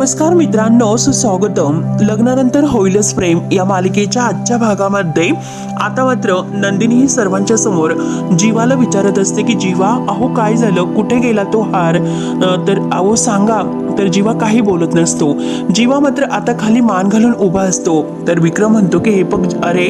नमस्कार मित्रांनो सुस्वागतम. लग्नानंतर होईलच प्रेम या मालिकेच्या आजच्या भागामध्ये. आता मात्र नंदिनी ही सर्वांच्या समोर जीवाला विचारत असते की जीवा अहो काय झालं? कुठे गेला तो हार? तर अहो सांगा तर जीवा काही बोलत नसतो. जीवा मात्र आता खाली मान घालून उभा असतो. तर विक्रम म्हणतो की हे बघ अरे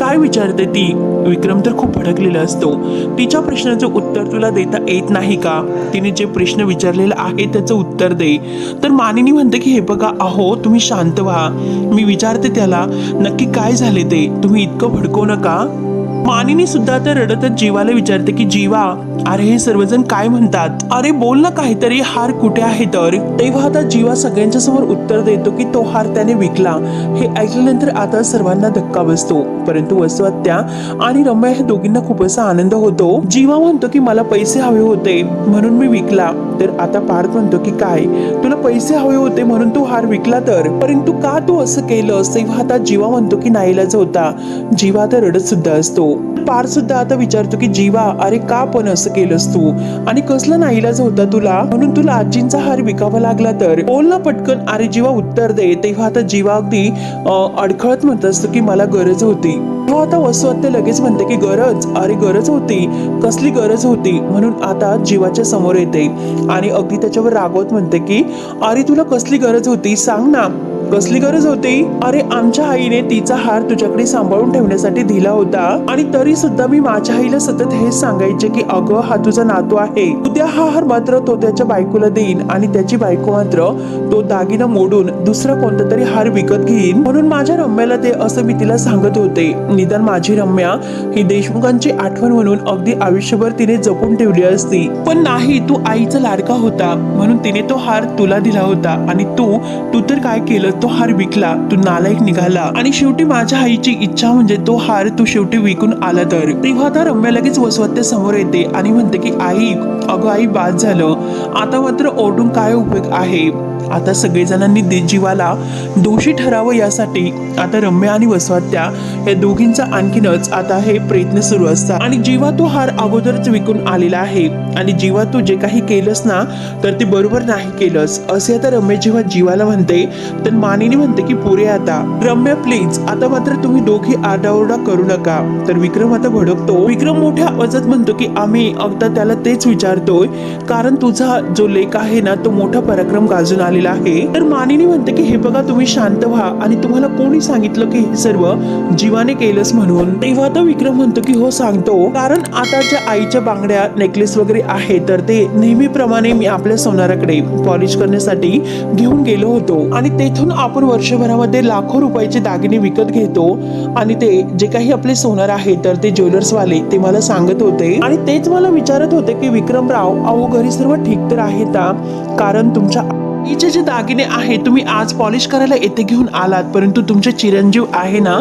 काय विचारते ती? विक्रम तर खूप भडकलेला असतो. तिच्या प्रश्नाचं उत्तर तुला देता येत नाही का? तिने जे प्रश्न विचारलेला आहे त्याचं उत्तर दे. तर मानिनी म्हणते की हे बघा अहो तुम्ही शांत व्हा. मी विचारते त्याला नक्की काय झाले ते? तुम्ही इतकं भडकवू नका. मानिनी सुद्धा तर रडतच जीवाला विचारते की जीवा अरे हे सर्वजण काय म्हणतात? अरे बोल ना काहीतरी हार कुठे आहे तर? तेव्हा आता जीवा सगळ्यांच्या समोर उत्तर देतो की तो हार त्याने विकला. हे ऐकल्यानंतर आता सर्वांना धक्का बसतो. परंतु वसुहत्या आणि रम्या हे दोघींना खूप असा आनंद होतो. जीवा म्हणतो की मला पैसे हवे होते म्हणून मी विकला. तर आता पार्थ म्हणतो की काय? तुला पैसे हवे होते म्हणून तू हार विकला तर? परंतु का तू असं केलं तेव्हा आता जीवा म्हणतो की नाईलाज होता. जीवा तर रडत सुद्धा असतो. पार सुद्धा आता विचारतो की जीवा अरे का पण असं केलंस तू? आणि कसलं नाईलाज होता तुला? म्हणून तुला आजींचा हार विकावा लागला तर. बोल ना पटकन. अरे जीवा उत्तर दे. तेव्हा आता जीवा अगदी अडखळत म्हणत असतो की मला गरज होती. तेव्हा आता वसुहत्या लगेच म्हणते की गरज? अरे गरज होती. कसली गरज होती? म्हणून आता जीवाच्या समोर येते. आणि अगदी त्याच्यावर रागवत म्हणते की अरे तुला कसली गरज होती? सांग ना. कसली गरज होती? अरे आमच्या आईने तिचा हार तुझ्याकडे सांभाळून ठेवण्यासाठी दिला होता. आणि तरी सुद्धा मी माझ्या आईला सतत हेच सांगायचे की अगं हा तुझा नातू आहे. उद्या हा हार मात्र तो त्याच्या बायकोला देईन आणि त्याची बायको मात्र तो दागिना मोडून दुसरा कोणता तरी हार विकत घेईन. म्हणून माझ्या रम्याला ते असं मी तिला सांगत होते. निदान माझी रम्या ही देशमुखांची आठवण म्हणून अगदी आयुष्यभर तिने जपून ठेवली असती. पण नाही तू आईचा लाडका होता. म्हणून तिने तो हार तुला दिला होता. आणि तू तू तर काय केलं तो हार विकला तू नालायक निघाला. आणि शेवटी माझ्या आईची इच्छा म्हणजे तो हार तू शेवटी विकून आला तर. तेव्हा आता रम्या लगेच वसवत्या समोर येते आणि म्हणते की आई अगं आई बाद झालं. आता मात्र ओढून काय उपयोग आहे? आता सगळेजणांनी दे- जीवाला दोषी ठरावं यासाठी आता रम्या आणि वसवात्या या दोघींचा आणखीनच आता हे प्रयत्न सुरू असतात. आणि जेव्हा तो हार अगोदरच विकून आलेला आहे आणि जेव्हा तू जे काही केलंस ना तर ते बरोबर नाही केलंस. असे आता रम्या जेव्हा जीवाला म्हणते तर मानिनी म्हणते की पुरे आता रम्या प्लीज आता मात्र तुम्ही दोघी आरडाओरडा करू नका. तर विक्रम आता भडकतो. विक्रम मोठ्या आवाजात म्हणतो की आम्ही अगदा त्याला तेच विचारतोय कारण तुझा जो लेख आहे ना तो मोठा पराक्रम गाजून आला आलेला आहे. तर मानिनी म्हणते की हे बघा तुम्ही शांत व्हा आणि तुम्हाला कोणी सांगितलं की हे सर्व जीवाने केलंस म्हणून? तेव्हा तर विक्रम म्हणतो की हो सांगतो. कारण आता ज्या आईच्या बांगड्या नेकलेस वगैरे आहे तर ते नेहमीप्रमाणे मी आपल्या सोनाराकडे पॉलिश करण्यासाठी घेऊन गेलो होतो. आणि तेथून आपण वर्षभरामध्ये लाखो रुपयाचे दागिने विकत घेतो. आणि ते जे काही आपले सोनार आहे तर ते ज्वेलर्स वाले ते मला सांगत होते. आणि तेच मला विचारत होते की विक्रमराव अहो घरी सर्व ठीक तर आहे का? कारण तुमच्या आईचे जे दागिने आहे तुम्ही आज पॉलिश करायला येथे घेऊन आलात परंतु तुमचे चिरंजीव आहे ना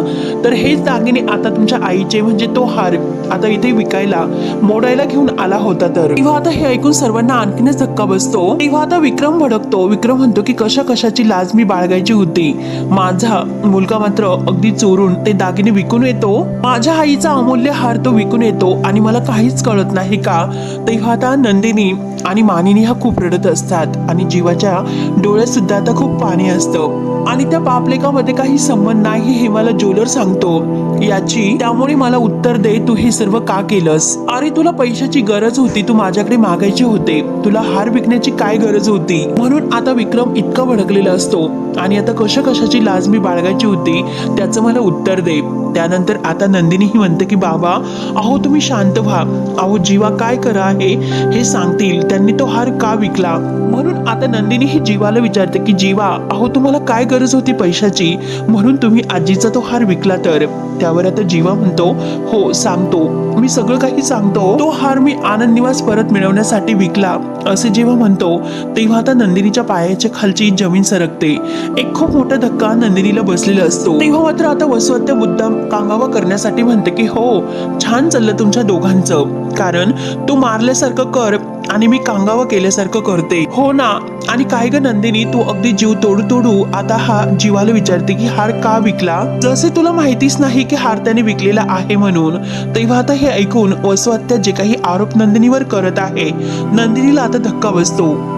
तर हेच दागिने आता तुमच्या आईचे म्हणजे तो हार आता इथे विकायला मोडायला घेऊन आला होता तर. तेव्हा आता हे ऐकून सर्वांना आणखीनच धक्का बसतो. तेव्हा आता विक्रम भडकतो. विक्रम म्हणतो की कशा कशाची लाज मी बाळगायची होती. माझा मुलगा मात्र अगदी चोरून ते दागिने विकून येतो. माझ्या आईचा अमूल्य हार तो विकून येतो. आणि मला काहीच कळत नाही का? तेव्हा आता नंदिनी आणि मानिनी हा खूप रडत असतात. आणि जीवाच्या डोळ्यात सुद्धा आता खूप पाणी असतं. आणि त्या पापलेखामध्ये काही संबंध नाही हे मला ज्वेलर सांगतो. याची त्यामुळे मला उत्तर दे तू हे सर्व का केलंस? अरे तुला पैशाची गरज होती. तू माझ्याकडे मागायचे होते. तुला हार विकण्याची काय गरज होती? म्हणून आता विक्रम इतका भडकलेला असतो. आणि आता कशा कशाची लाज मी बाळगायची होती त्याचं मला उत्तर दे. त्यानंतर आता नंदिनीही म्हणते की बाबा अहो तुम्ही शांत व्हा. अहो जीवा काय करा आहे हे सांगतील. त्यांनी तो हार का विकला? म्हणून आता नंदिनी ही जीवाला विचारते की जीवा अहो तुम्हाला काय गरज होती पैशाची? म्हणून तुम्ही आजीचा तो हार विकला तर? त्यावर आता जीवा म्हणतो हो सांगतो. मी सगळं काही सांगतो. तो हार मी आनंद निवास परत मिळवण्यासाठी विकला. असे जेव्हा म्हणतो तेव्हा आता नंदिनीच्या पायाच्या खालची जमीन सरकते. एक खूप मोठा धक्का नंदिनीला बसलेला असतो. तेव्हा मात्र आता वसवत्य मुद्दाम कांगावा करण्यासाठी म्हणते की हो छान चाललं तुमच्या दोघांचं. कारण तू मारल्यासारखं कर आणि मी कांगावं केल्यासारखं करते. हो ना. आणि काय ग नंदिनी तू अगदी जीव तोडू तोडू आता हा जीवाला विचारते की हार का विकला? जसे तुला माहितीच नाही की हार त्याने विकलेला आहे म्हणून तेव्हा आता हे ऐकून वसुहत्या जे काही आरोप नंदिनीवर करत आहे नंदिनीला आता धक्का बसतो.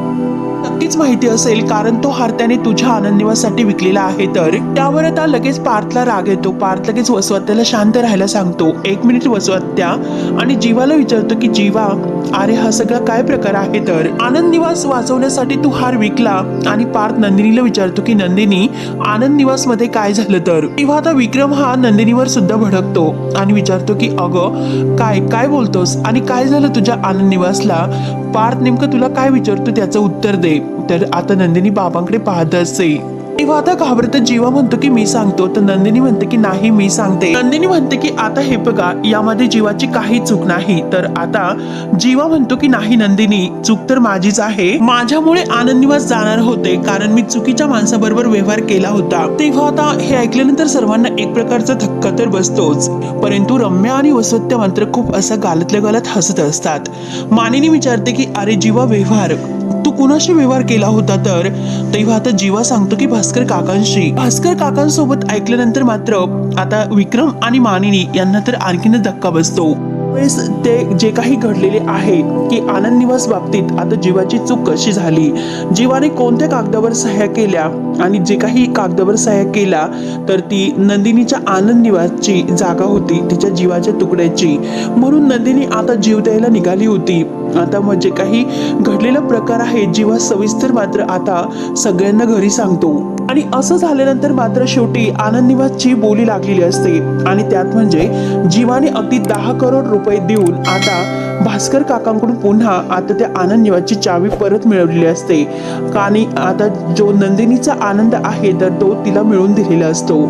नक्कीच माहिती असेल कारण तो हार त्याने तुझ्या आनंदनिवासाठी विकलेला आहे. तर त्यावर आता लगेच पार्थला राग येतो. पार्थ लगेच वसवत्याला शांत राहायला सांगतो. एक मिनिट वसवत्या आणि जीवाला विचारतो की जीवा अरे हा सगळा काय प्रकार आहे? तर आनंद निवास वाचवण्यासाठी तू हार विकला आणि पार्थ नंदिनीला विचारतो की नंदिनी आनंद निवासमध्ये काय झालं तर? तेव्हा आता विक्रम हा नंदिनीवर सुद्धा भडकतो आणि विचारतो की अगं काय काय बोलतोस? आणि काय झालं तुझ्या आनंद निवासला पार्थ नेमकं तुला काय विचारतो त्याचं उत्तर दे. तर आता नंदिनी बाबांकडे पाहत असते तेव्हा आता घाबरत जीवा म्हणतो की मी सांगतो तर नंदिनी म्हणते की नाही मी सांगते. नंदिनी म्हणते की आता हे बघा यामध्ये जीवाची काही चूक नाही तर आता जीवा म्हणतो की नाही नंदिनी चूक तर माझीच आहे. माझ्यामुळे आनंदीवास जाणार होते कारण मी चुकीच्या माणसाबरोबर व्यवहार केला होता. तेव्हा आता हे ऐकल्यानंतर सर्वांना एक प्रकारचा धक्का तर बसतोच. परंतु रम्या आणि वसत्य मात्र खूप असं गालतल्या गालत हसत असतात. मानिनी विचारते की अरे जीवा व्यवहार तू कुणाशी व्यवहार केला होता तर? तेव्हा आता जीवा सांगतो की भास्कर काकांशी. भास्कर काकांसोबत ऐकल्यानंतर मात्र आता विक्रम आणि मानिनी यांना तर आणखीनच धक्का बसतो. वेळेस ते जे काही घडलेले आहे की आनंद निवास बाबतीत आता जीवाची चूक कशी झाली? जीवाने कोणत्या कागदावर सह्या केल्या? आणि जे काही कागदावर सह्या केला तर ती नंदिनीच्या आनंद निवासची जागा होती तिच्या जीवाच्या तुकड्याची. म्हणून नंदिनी आता जीव द्यायला निघाली होती. आता म्हणजे काही घडलेला प्रकार आहे जेव्हा सविस्तर मात्र आता सगळ्यांना घरी सांगतो. आणि असं झाल्यानंतर मात्र शेवटी आनंदनिवासची बोली लागलेली असते. आणि त्यात म्हणजे जीवाने अगदी दहा करोड रुपये देऊन आता भास्कर काकांकडून पुन्हा आता त्या आनंद निवासची चावी परत मिळवलेली असते. आणि आता जो नंदिनीचा आनंद आहे तर तो तिला मिळून दिलेला असतो.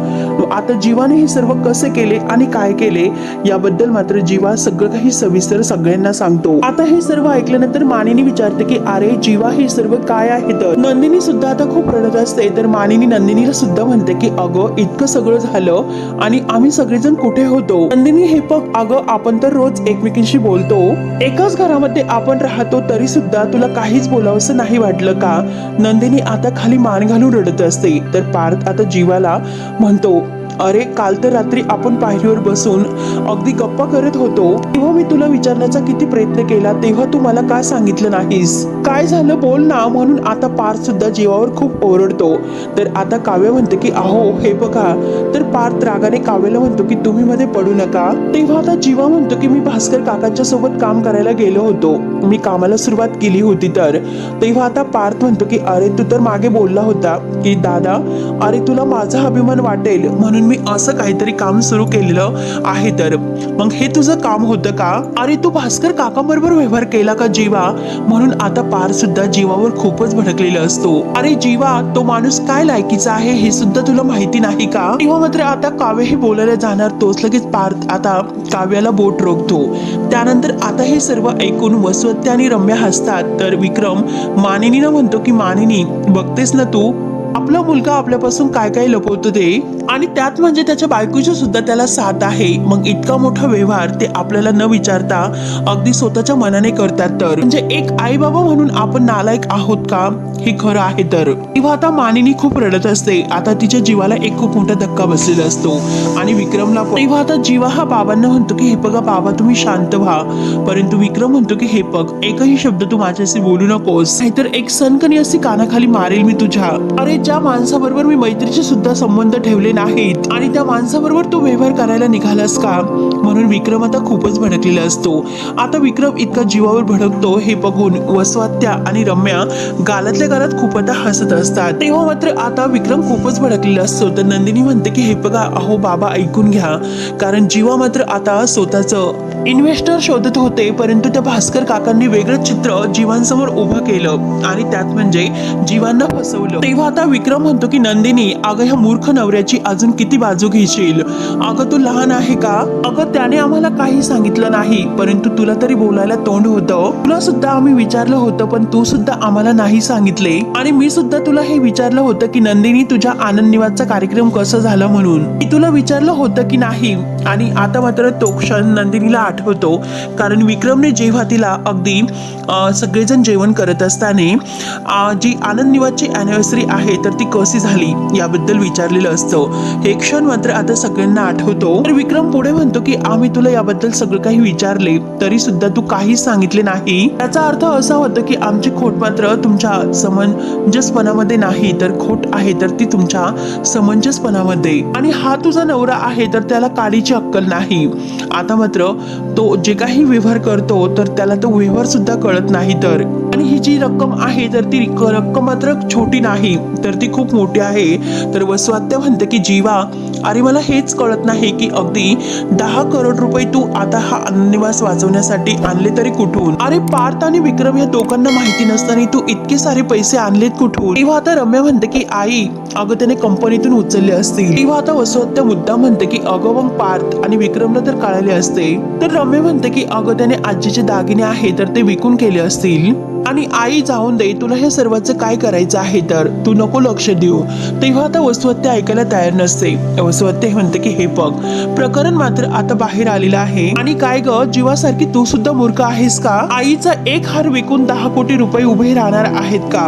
आता जीवाने हे सर्व कसे केले आणि काय केले याबद्दल मात्र जीवा सगळं काही सविस्तर सगळ्यांना सांगतो. आता हे सर्व ऐकल्यानंतर मानिनी विचारते की अरे जीवा हे सर्व काय आहे तर? नंदिनी सुद्धा आता खूप रडत असते. तर मानिनी नंदिनीला सुद्धा म्हणते की अगं इतकं सगळं झालं आणि आम्ही सगळेजण कुठे होतो? नंदिनी हे बघ अगं आपण तर रोज एकमेकींशी बोलतो. एकाच घरामध्ये आपण राहतो तरी सुद्धा तुला काहीच बोलावंसं नाही वाटलं का? नंदिनी आता खाली मान घालून रडत असते तर पार्थ आता जीवाला म्हणतो अरे काल तर रात्री आपण पायरीवर बसून अगदी गप्पा करत होतो. तेव्हा मी तुला विचारण्याचा किती प्रयत्न केला तेव्हा तू मला का सांगितलं नाहीस? काय झालं बोल ना म्हणून आता पार्थ सुद्धा जीवावर खूप ओरडतो. तर आता काव्य म्हणते की अहो हे बघा तर पार्थ रागाने काव्याला म्हणतो की तुम्ही मध्ये पडू नका. तेव्हा आता जीवा म्हणतो की मी भास्कर काकांच्या सोबत काम करायला गेलो होतो. मी कामाला सुरुवात केली होती तर. तेव्हा आता पार्थ म्हणतो की अरे तू तर मागे बोलला होता की दादा अरे तुला माझा अभिमान वाटेल म्हणून मी असं काहीतरी काम सुरू केलेलं आहे तर. मग हे तुझं काम होतं का? अरे तू भास्कर काकांबरोबर व्यवहार केला का जीवा? म्हणून आता पार सुद्धा जीवावर खूपच भडकलेला असतो. अरे जीवा तो माणूस काय लायकीचा आहे हे सुद्धा तुला माहिती नाही का? तेव्हा मात्र आता काव्य हे बोलायला जाणार तोच लगेच पार्थ आता काव्याला बोट रोखतो. त्यानंतर आता हे सर्व ऐकून वसवत्या आणि रम्या हसतात. तर विक्रम मानिनीनं म्हणतो की मानिनी बघतेस ना तू? आपला मुलगा आपल्यापासून काय काय लपवतो ते? आणि त्यात म्हणजे त्याच्या बायकोची सुद्धा त्याला साथ आहे. मग इतका मोठा व्यवहार ते आपल्याला न विचारता अगदी स्वतःच्या मनाने करतात तर. म्हणजे एक आई बाबा म्हणून आपण नालायक आहोत का? हे खरं आहे तर. तेव्हा आता मानिनी खूप रडत असते. आता तिच्या जीवाला एक खूप मोठा धक्का बसलेला असतो. आणि विक्रमला तेव्हा आता जीवा हा बाबांना म्हणतो की हे बघा बाबा तुम्ही शांत व्हा. परंतु विक्रम म्हणतो की हे बघ एकही शब्द तू माझ्याशी बोलू नकोस. नाहीतर एक सनकणी अशी कानाखाली मारेल मी तुझ्या. अरे ज्या माणसाबरोबर मी मैत्रीचे सुद्धा संबंध ठेवले नाहीत आणि त्या माणसाबरोबर तू व्यवहार करायला निघालास का? म्हणून विक्रम आता खूपच भडकलेला असतो. आता विक्रम इतका जीवावर भडकतो हे बघून वसवात्या आणि रम्या गालातल्या गालात खूप आता हसत असतात. तेव्हा मात्र आता विक्रम खूपच भडकलेला असतो. तर नंदिनी म्हणते की हे बघा अहो बाबा ऐकून घ्या. कारण जीवा मात्र आता स्वतःचं इन्व्हेस्टर शोधत होते परंतु त्या भास्कर काकांनी वेगळं चित्र जीवांसमोर उभं केलं आणि त्यात म्हणजे जीवांना फसवलं. तेव्हा आता विक्रम म्हणतो की नंदिनी अगं ह्या मूर्ख नवऱ्याची अजून किती बाजू घेशील? अगं तू लहान आहे का? अगं त्याने आम्हाला काही सांगितलं नाही परंतु तुला तरी बोलायला तोंड होतं. तुला सुद्धा आम्ही विचारलं होतं पण तू सुद्धा आम्हाला नाही सांगितले. आणि मी सुद्धा तुला हे विचारलं होतं की नंदिनी तुझ्या आनंद निवासचा कार्यक्रम कसा झाला म्हणून? मी तुला विचारलं होतं की नाही आणि आता मात्र तो क्षण नंदिनीला आठवतो. कारण विक्रमने जेव्हा तिला अगदी सगळेजण जेवण करत असताना जी आनंद निवासची अॅनिव्हर्सरी आहे तर ती कशी झाली याबद्दल विचारलेलं असतं. हे क्षण मात्र आता सगळ्यांना आठवतो. तर विक्रम पुढे म्हणतो की आम्ही तुला याबद्दल सगळं काही विचारले तरी सुद्धा तू काहीच सांगितले नाही. त्याचा अर्थ असा होता की आमची खोट मात्र तुमच्या समंजसपणामध्ये नाही तर खोट आहे तर ती तुमच्या समंजसपणामध्ये. आणि हा तुझा नवरा आहे तर त्याला काडीची अक्कल नाही. आता मात्र तो जे काही व्यवहार करतो तर त्याला तो व्यवहार सुद्धा कळत नाही तर. आणि ही जी रक्कम आहे तर ती रक्कम मात्र छोटी नाही तर ती खूप मोठी आहे. तर वसवात्य म्हणते की जीवा अरे मला हेच कळत नाही की अगदी दहा करोड रुपये तू आता हा अन्ननिवास वाचवण्यासाठी आणले तरी कुठून? अरे पार्थ आणि विक्रम या दोघांना माहिती नसताना तू इतके सारे पैसे आणलेत कुठून? तेव्हा आता रम्या म्हणते की आई अगं त्याने कंपनीतून उचलले असतील. तेव्हा आता वसवत्य मुद्दा म्हणते की अगं मग पार्थ आणि विक्रमला तर कळाले असते. तर रम्या म्हणते की अगं त्याने आजीचे दागिने आहे तर ते विकून केले असतील. आणि आई जाऊन दे तुला हे सर्वांचं काय करायचं आहे तर? तू नको लक्ष देऊ. तेव्हा आता वसुहत्या ऐकायला तयार नसते. वसुहत्या म्हणते की हे बघ प्रकरण मात्र आता बाहेर आलेलं आहे. आणि काय ग जीवासारखी तू सुद्धा मूर्ख आहेस का? आईचा एक हार विकून दहा कोटी रुपये उभे राहणार आहेत का?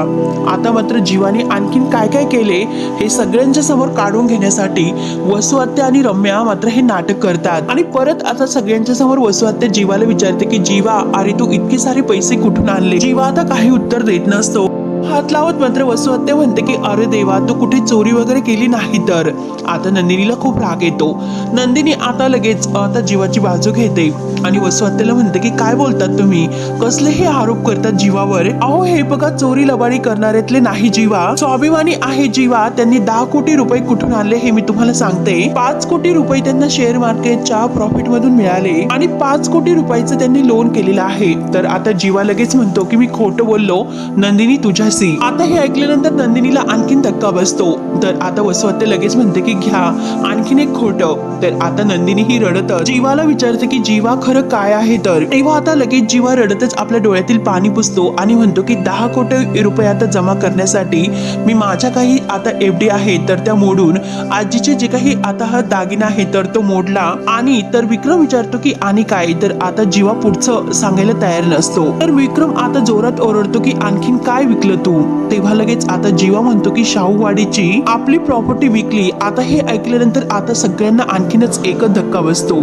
आता मात्र जीवाने आणखीन काय काय केले हे सगळ्यांच्या समोर काढून घेण्यासाठी वसुहत्या आणि रम्या मात्र हे नाटक करतात. आणि परत आता सगळ्यांच्या समोर वसुहत्या जीवाला विचारते की जीवा अरे तू इतके सारे पैसे कुठून आणले? जीवा आता काही उत्तर देत नसतो. हात लावत मात्र वसुहत्या म्हणते की अरे देवा तू कुठे चोरी वगैरे केली नाही तर? आता नंदिनीला खूप राग येतो. नंदिनी आता लगेच आता जीवाची बाजू घेते आणि वसुहत्याला म्हणते की काय बोलतात तुम्ही? कसले हे आरोप करतात जीवावर? अहो हे बघा चोरी लबाडी करणाऱ्यातले नाही जीवा. स्वाभिमानी आहे जीवा. त्यांनी दहा कोटी रुपये कुठून आणले हे मी तुम्हाला सांगते. पाच कोटी रुपये त्यांना शेअर मार्केटच्या प्रॉफिट मधून मिळाले आणि पाच कोटी रुपयाचं त्यांनी लोन केलेलं आहे. तर आता जीवा लगेच म्हणतो की मी खोटं बोललो. नंदिनी तुझ्या तुझ्याशी आता हे ऐकल्यानंतर नंदिनीला आणखीन धक्का बसतो. तर आता वसुहत्या लगेच म्हणते की घ्या. आणखीन एक खोटं. तर आता नंदिनी ही रडत जीवाला विचारते की जीवा खरं काय आहे तर? तेव्हा आता लगेच जीवा रडतच आपल्या डोळ्यातील पाणी पुसतो आणि म्हणतो की दहा कोटी रुपये आता जमा करण्यासाठी मी माझ्या काही आता एफडी आहे तर त्या मोडून आजीचे जे काही आता हा दागिना आहे तर तो मोडला आणि तर विक्रम विचारतो की आणि काय? तर आता जीवा पुढचं सांगायला तयार नसतो. तर विक्रम आता जोरात ओरडतो की आणखीन काय विकलं तू तेव्हा लगेच आता जीवा म्हणतो की शाहूवाडीची आपली प्रॉपर्टी विकली आता हे ऐकल्यानंतर आता सगळ्यांना आणखीनच एकच धक्का बसतो.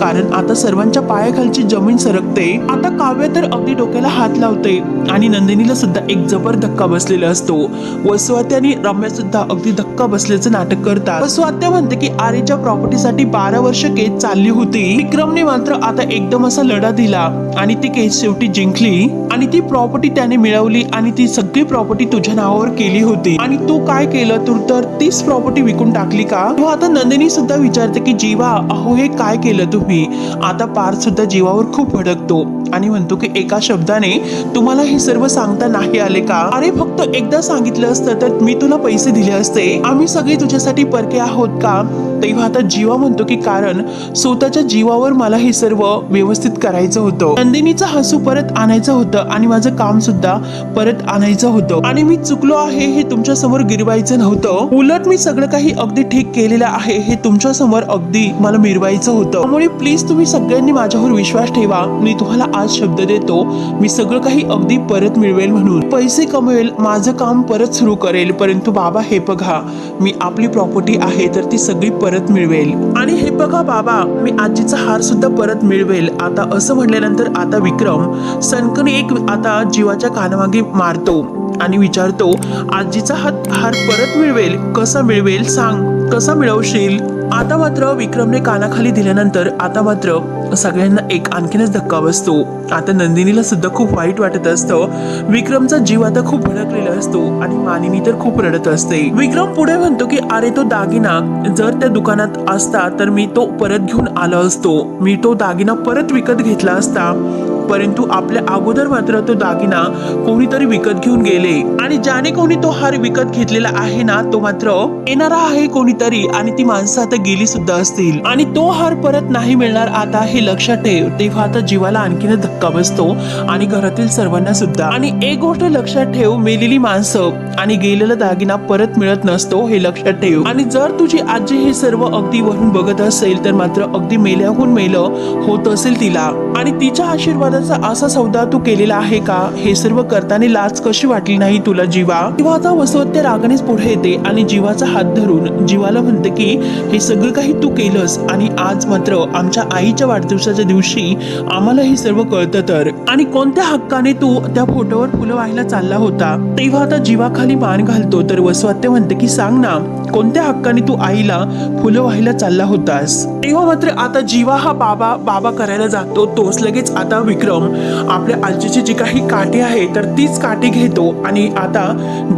कारण आता सर्वांच्या पायाखालची जमीन सरकते आता काव्य तर अगदी डोक्याला हात लावते आणि नंदिनीला सुद्धा एक जबर धक्का बसलेला असतो. वसुआत्या आणि रम्या सुद्धा अगदी धक्का बसल्याचं नाटक करतात. वसुआत्या म्हणते की आरेच्या प्रॉपर्टीसाठी बारा वर्ष केस चालली होती. विक्रमने मात्र आता एकदम असा लढा दिला आणि ती केस शेवटी जिंकली आणि ती प्रॉपर्टी त्याने मिळवली आणि ती सगळी प्रॉपर्टी तुझ्या नावावर केली होती. आणि तू काय केलं तू? तर तीच प्रॉपर्टी विकून टाकली का? आता नंदिनी सुद्धा विचारते की जीवा अहो हे काय केलं तुम्ही? आता पार्थ सुद्धा जीवावर खूप भडकतो आणि म्हणतो की एका शब्दाने तुम्हाला हे सर्व सांगता नाही आले का? अरे फक्त एकदा सांगितलं असतं तर मी तुला पैसे दिले असते. आम्ही सगळे तुझ्यासाठी परके आहोत का? तेव्हा आता जीवा म्हणतो की कारण स्वतःच्या जीवावर मला हे सर्व व्यवस्थित करायचं होतं. नंदिनीचं हसू परत आणायचं होतं आणि माझं काम सुद्धा परत आणायचं होतं. आणि मी चुकलो आहे हे तुमच्यासमोर गिरवायचं नव्हतं. उलट मी सगळं काही अगदी ठीक केलेलं आहे हे तुमच्यासमोर अगदी मला मिरवायचं होतं. त्यामुळे प्लीज तुम्ही सगळ्यांनी माझ्यावर विश्वास ठेवा. मी तुम्हाला आज शब्द देतो. मी सगळं काही अगदी परत मिळवेल म्हणून. पैसे कमवेल माझं काम परत सुरू करेल. परंतु बाबा हे बघा. मी आपली प्रॉपर्टी आहे तर ती सगळी परत परत मिळवेल. आणि हे बघा बाबा मी आजीचा हार सुद्धा परत मिळवेल. आता असं म्हटल्यानंतर आता विक्रम सनकन एक आता जीवाच्या कानामागे मारतो आणि विचारतो आजीचा हात हार परत मिळवेल? कसा मिळवेल? सांग. कसा मिळवशील? आता मात्र विक्रमने कानाखाली दिल्यानंतर आता मात्र सगळ्यांना एक आणखीनच धक्का बसतो. आता नंदिनीला सुद्धा खूप वाईट वाटत असतं. विक्रमचा जीव आता खूप भडकलेला असतो आणि मानिनी तर खूप रडत असते. विक्रम पुढे म्हणतो की अरे तो दागिना जर त्या दुकानात असता तर मी तो परत घेऊन आलो असतो. मी तो दागिना परत विकत घेतला असता. परंतु आपल्या अगोदर मात्र तो दागिना कोणीतरी विकत घेऊन गेले. आणि ज्याने कोणी तो हार विकत घेतलेला आहे ना तो मात्र येणारा आहे कोणीतरी आणि ती माणसं आता गेली सुद्धा असतील. आणि तो हार परत नाही मिळणार आता हे लक्षात ठेव तेव्हा आता जीवाला आणखीन धक्का बसतो आणि घरातील सर्वांना सुद्धा. आणि एक गोष्ट लक्षात ठेव मेलेली माणसं आणि गेलेला दागिना परत मिळत नसतो हे लक्षात ठेव. आणि जर तुझी आजी हे सर्व अगदी वरून बघत असेल तर मात्र अगदी मेल्याहून मेलं होत असेल तिला. आणि तिच्या आशीर्वाद एखाद्याचा असा सौदा तू केलेला आहे का? हे सर्व करताना लाच कशी वाटली नाही तुला जीवा? जीवाचा आता वसवत्या रागानेच पुढे येते आणि जीवाचा हात धरून जीवाला म्हणते की हे सगळं काही तू केलंस आणि आज मात्र आमच्या आईच्या वाढदिवसाच्या दिवशी आम्हाला हे सर्व कळतं तर. आणि कोणत्या हक्काने तू त्या फोटोवर फुलं व्हायला चालला होता? तेव्हा आता जीवाखाली मान घालतो तर वसवत्य म्हणते की सांग ना कोणत्या हक्काने तू आईला फुलं व्हायला चालला होतास? तेव्हा मात्र आता जीवा हा बाबा बाबा करायला जातो तोच लगेच आता विक्रम. आपल्या आजीची जी काही काठी आहे तर तीच काठी घेतो आणि आता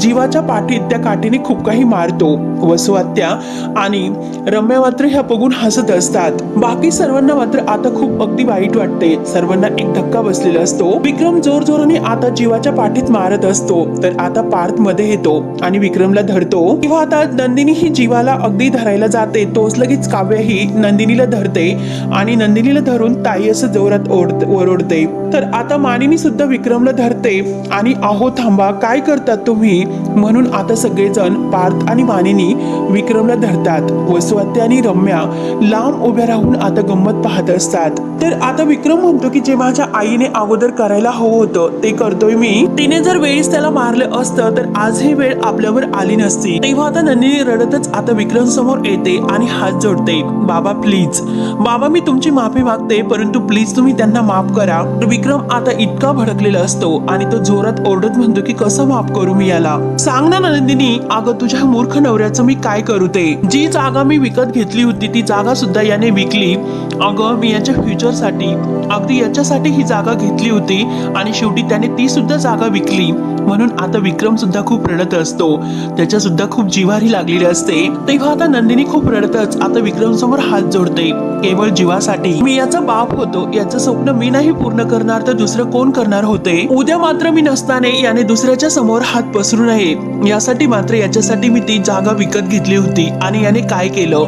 जीवाच्या पाठीत त्या काठीने खूप काही मारतो वसुआत्या आणि रम्या मात्र ह्या बघून हसत असतात. बाकी सर्वांना मात्र आता खूप अगदी वाईट वाटते. सर्वांना एक धक्का बसलेला असतो. विक्रम जोर जोराने आता जीवाच्या पाठीत मारत असतो तर आता पार्थमध्ये येतो आणि विक्रमला धरतो. किंवा आता नंदिनी ही जीवाला अगदी धरायला जाते तोच लगेच काव्य ही नंदिनीला धरते आणि नंदिनीला धरून ताई असं जोरात ओढ- ओरडते तर आता मानिनी सुद्धा विक्रमला धरते आणि आहो थांबा काय करतात तुम्ही? म्हणून आता सगळेजण पार्थ आणि मानिनी विक्रमला धरतात. वसुहत्या आणि रम्या लांब उभ्या राहून आता गंमत पाहत असतात. तर आता विक्रम म्हणतो की जे माझ्या आईने अगोदर करायला हवं होतं ते करतोय मी. तिने जर वेळीच त्याला मारलं असतं तर आज ही वेळ आपल्यावर आली नसती. तेव्हा आता नंदिनी रडतच आता विक्रम समोर येते आणि हात जोडते बाबा प्लीज बाबा मी तुमची माफी मागते परंतु प्लीज तुम्ही त्यांना माफ करा. विक्रम आता इतका भडकलेला असतो आणि तो जोरात ओरडत म्हणतो की कसं माफ करू मी याला? सांग ना नंदिनी अगं तुझ्या मूर्ख नवऱ्याचं मी काय करू ते? जी जागा मी विकत घेतली होती ती जागा सुद्धा याने विकली. अगं मी याच्या फ्युचरसाठी अगदी याच्यासाठी ही जागा घेतली होती आणि शेवटी त्याने ती सुद्धा जागा विकली. म्हणून आता विक्रम सुद्धा खूप रडत असतो. त्याच्या सुद्धा खूप जिवारी लागलेली असते तेव्हा आता नंदिनी खूप रडतच. आता विक्रम समोर हात जोडते. केवळ जीवासाठी. मी याचा बाप होतो. याचं स्वप्न मी नाही पूर्ण करणार तर दुसरं कोण करणार होते? उद्या मात्र मी नसताना याने दुसऱ्याच्या समोर हात पसरू नये. यासाठी मात्र याच्यासाठी मी ती जागा विकत घेतली होती आणि याने काय केलं?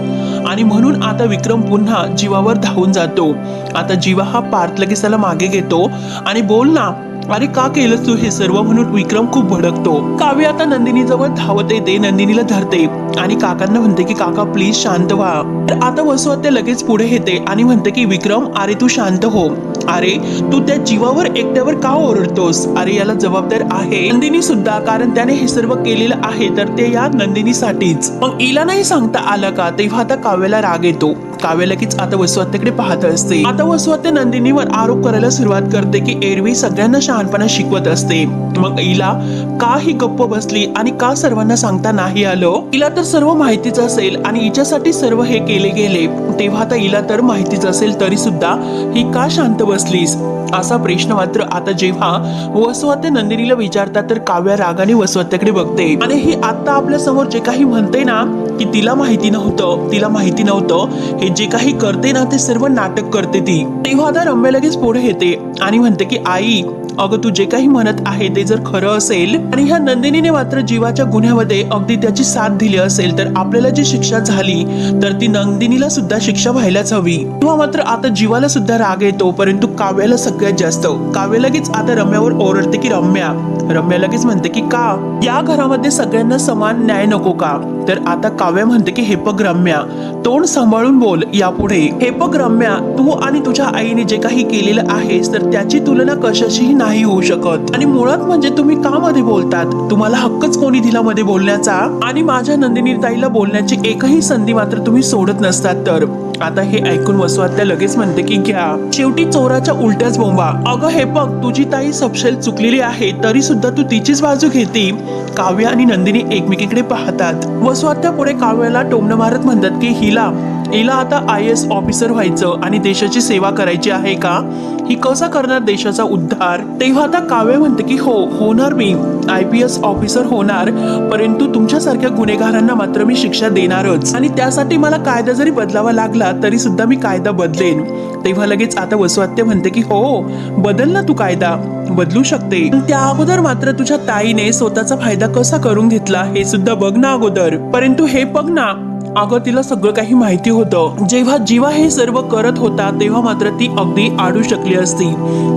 आणि म्हणून आता विक्रम पुन्हा जीवावर धावून जातो. आता जीवा हा पार्थ लगेच त्याला मागे घेतो आणि बोल ना अरे का केलंस तू हे सर्व? म्हणून विक्रम खूप भडकतो. काव्य आता नंदिनी जवळ धावत येते नंदिनीला धरते. आणि काकांना म्हणते की काका प्लीज शांत व्हा. तर आता वसुहत्या लगेच पुढे येते आणि म्हणते की विक्रम अरे तू शांत हो. अरे तू त्या जीवावर एकट्यावर का ओरडतोस? अरे याला जबाबदार आहे. नंदिनी सुद्धा कारण त्याने हे सर्व केलेलं आहे तर ते या नंदिनीसाठीच. मग इला नाही सांगता आलं का? तेव्हा आता काव्याला राग येतो. काव्य लगेच आता वसुहत्याकडे पाहत असते. आता वसुहत्या नंदिनीवर आरोप करायला सुरुवात करते की एरवी सगळ्यांना शहाणपणा शिकवत असते. मग हिला का ही गप्प बसली आणि का सर्वांना सांगता नाही आलं? हिला तर सर्व माहितीच असेल आणि हिच्यासाठी सर्व हे केले गेले. तेव्हा आता हिला तर माहितीच असेल तरी सुद्धा ही का शांत बसलीस? असा प्रश्न मात्र आता जेव्हा वसुहत्या नंदिनीला विचारतात तर काव्या रागाने वसवत्याकडे बघते. आणि ही आता आपल्यासमोर जे काही म्हणते ना की तिला माहिती नव्हतं तिला माहिती नव्हतं हे जे काही करते ना ते सर्व नाटक करते ती. तेव्हा आता रम्या लगेच पुढे येते आणि म्हणते की आई अगं तू जे काही म्हणत आहे ते जर खरं असेल आणि ह्या नंदिनीने मात्र जीवाच्या गुन्ह्यामध्ये अगदी त्याची साथ दिली असेल तर आपल्याला जी शिक्षा झाली तर ती नंदिनीला सुद्धा शिक्षा व्हायलाच हवी. किंवा मात्र आता जीवाला सुद्धा राग येतो परंतु काव्याला सगळ्यात जास्त. काव्य लगेच आता रम्यावर ओरडते की रम्या रम्या लगेच म्हणते की का? या घरामध्ये सगळ्यांना समान न्याय नको का? तर आता काव्य म्हणते की हेपक रम्या तोंड सांभाळून बोल यापुढे. हेपग रम्या तू आणि तुझ्या आईने जे काही केलेलं आहेस तर त्याची तुलना कशाशीही नाही होऊ शकत. आणि मुळात म्हणजे तुम्ही का मध्ये बोलतात? तुम्हाला हक्कच कोणी दिला मध्ये बोलण्याचा? आणि माझ्या नंदिनी ताईला बोलण्याची एकही संधी मात्र तुम्ही सोडत नसतात तर. आता हे ऐकून वसवात्या लगेच म्हणते की घ्या. शेवटी चोराच्या उलट्याच बोंबा. अगं हे पग तुझी ताई सपशेल चुकलेली आहे तरी सुद्धा तू तिचीच बाजू घेते? काव्य आणि नंदिनी एकमेकीकडे पाहतात. वसवात्या पुढे काव्याला टोमणं मारत म्हणतात की हिला हिला आता आय एस ऑफिसर व्हायचं आणि देशाची सेवा करायची आहे का? ही कसा करणार देशाचा उद्धार? तेव्हा आता काव्य म्हणते की हो होणार मी. आय पी एस ऑफिसर होणार परंतु तुमच्यासारख्या गुन्हेगारांना मात्र मी शिक्षा देणारच. आणि त्यासाठी मला कायदा जरी बदलावा लागला तरी सुद्धा मी कायदा बदलेन. तेव्हा लगेच आता वसुआत्य म्हणते की हो बदल ना तू कायदा. बदलू शकते. त्या अगोदर मात्र तुझ्या ताईने स्वतःचा फायदा कसा करून घेतला हे सुद्धा बघ ना अगोदर. परंतु हे बघ ना. अगं तिला सगळं काही माहिती होतं. जेव्हा जीवा हे सर्व करत होता तेव्हा मात्र ती अगदी आडू शकली असती.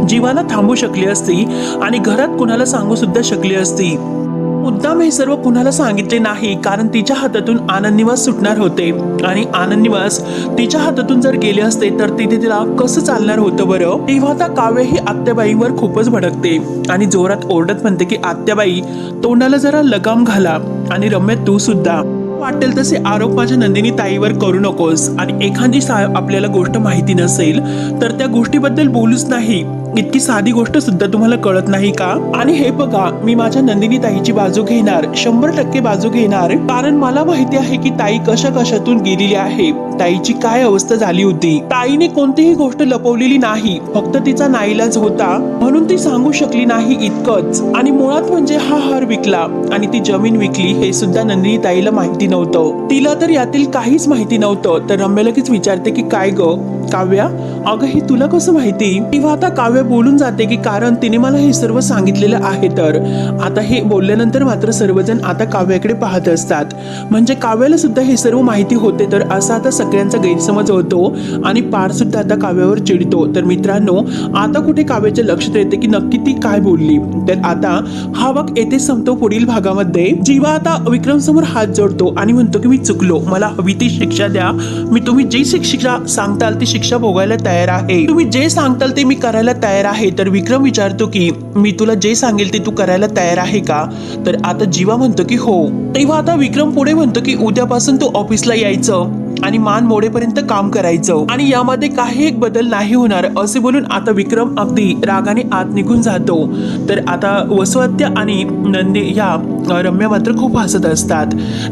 जीवाला थांबू शकली असती आणि घरात कुणाला सांगू सुद्धा शकली असती. मुद्दाम हे सर्व कुणाला सांगितले नाही कारण तिच्या हातातून आनंद निवास सुटणार होते. आणि आनंद निवास तिच्या हातातून जर गेले असते तर तिथे तिला कसं चालणार होतं बरं? तेव्हा आता काव्य ही आत्याबाईवर खूपच भडकते. आणि जोरात ओरडत म्हणते की आत्याबाई तोंडाला जरा लगाम घाला. आणि रम्य तू सुद्धा. वाटेल तसे आरोप माझ्या नंदिनी ताईवर करू नकोस. आणि एखादी सा आपल्याला गोष्ट माहिती नसेल तर त्या गोष्टीबद्दल बोलूच नाही. इतकी साधी गोष्ट सुद्धा तुम्हाला कळत नाही का? आणि हे बघा मी माझ्या नंदिनी ताईची बाजू घेणार शंभर टक्के बाजू घेणार कारण मला माहिती आहे की ताई कशा कशातून गेलेली आहे. ताईची काय अवस्था झाली होती? ताईने कोणतीही गोष्ट लपवलेली नाही फक्त तिचा नाईलाज होता. म्हणून ती सांगू शकली नाही इतकंच. आणि मुळात म्हणजे हा हार विकला आणि ती जमीन विकली हे सुद्धा नंदिनी ताईला माहिती नव्हतं. तिला तर यातील काहीच माहिती नव्हतं तर रम्या लगेच विचारते की काय ग? काव्या? अगं हे तुला कसं माहिती? किंवा आता काव्य बोलून जाते की कारण तिने मला हे सर्व सांगितलेलं आहे तर. आता हे बोलल्यानंतर मात्र सर्वजण आता काव्याकडे पाहत असतात. म्हणजे काव्याला सुद्धा हे सर्व माहिती होते तर असा आता सगळ्यांचा गैरसमज होतो आणि पार सुद्धा आता काव्यावर चिडतो. तर मित्रांनो आता कुठे काव्याचे लक्ष येते की नक्की ती काय बोलली? तर आता हा वाक येथे संपतो पुढील भागामध्ये. जीवा आता विक्रम समोर हात जोडतो आणि म्हणतो की मी चुकलो. मला हवी ती शिक्षा द्या. मी तुम्ही जी शिक्षा सांगताल ती शिक्षा भोगायला तयार आहे. तुम्ही जे सांगताल ते मी करायला तयार आहे. तर विक्रम विचारतो की मी तुला जे सांगेल ते तू करायला तयार आहे का? तर आता जीवा म्हणतो की हो. तेव्हा आता विक्रम पुढे म्हणतो की उद्यापासून तू ऑफिसला यायचं. आणि मान मोडेपर्यंत काम करायचं. आणि यामध्ये काही एक बदल नाही होणार असे बोलून आता विक्रम अगदी रागाने आत निघून जातो. तर आता वसुहत्या आणि नंदी या रम्या मात्र खूप हसत असतात.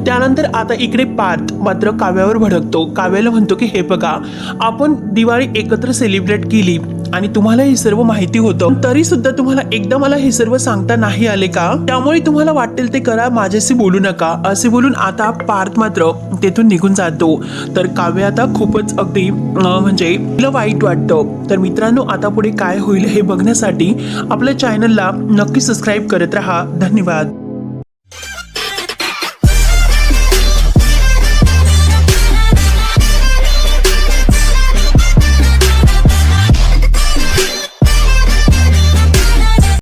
त्यानंतर आता इकडे पार्थ मात्र काव्यावर भडकतो. काव्याला म्हणतो की हे बघा आपण दिवाळी एकत्र सेलिब्रेट केली. आणि तुम्हाला हे सर्व माहिती होतं. तरी सुद्धा तुम्हाला एकदा मला हे सर्व सांगता नाही आले का? त्यामुळे तुम्हाला वाटेल ते करा माझ्याशी बोलू नका. असे बोलून आता पार्थ मात्र तेथून निघून जातो. तर काव्य आता खूपच अगदी म्हणजे तिला वाईट वाटतं. तर मित्रांनो आता पुढे काय होईल हे बघण्यासाठी आपल्या चॅनलला नक्की सबस्क्राईब करत राहा. धन्यवाद.